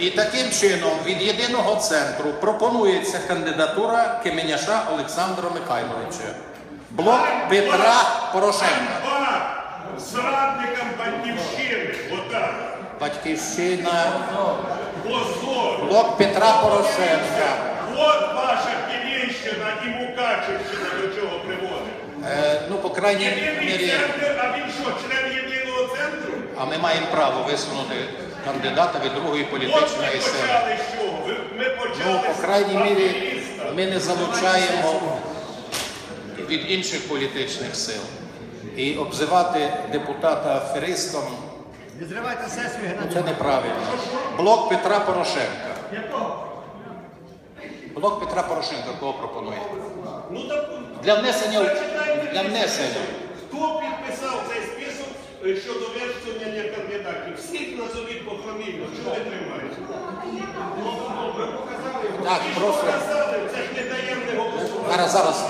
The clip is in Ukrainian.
І таким чином від єдиного центру пропонується кандидатура Кеменяша Олександра Михайловича. Блок Петра Порошенка. Зрадникам батьківщини. Отак. Батьківщина, блок Петра Порошенка. От ваша Київщина і Мукачівщина до чого приводить. Е, ну, по крайній мірі, а він що, член єдиного центру? а ми маємо право висунути кандидата від другої політичної сили. Ну, по крайній мірі, ми не залучаємо від інших політичних сил. І обзивати депутата аферистом це неправильно. Блок Петра Порошенка. Блок Петра Порошенка кого пропонує? Ну Для внесення для внесення. Хто підписав цей список е, щодо висунення кандидатів? Всіх назовіть пофамільно. Чого не тримаєте? Так, просто- це ж не таємне голосування. Зараз зараз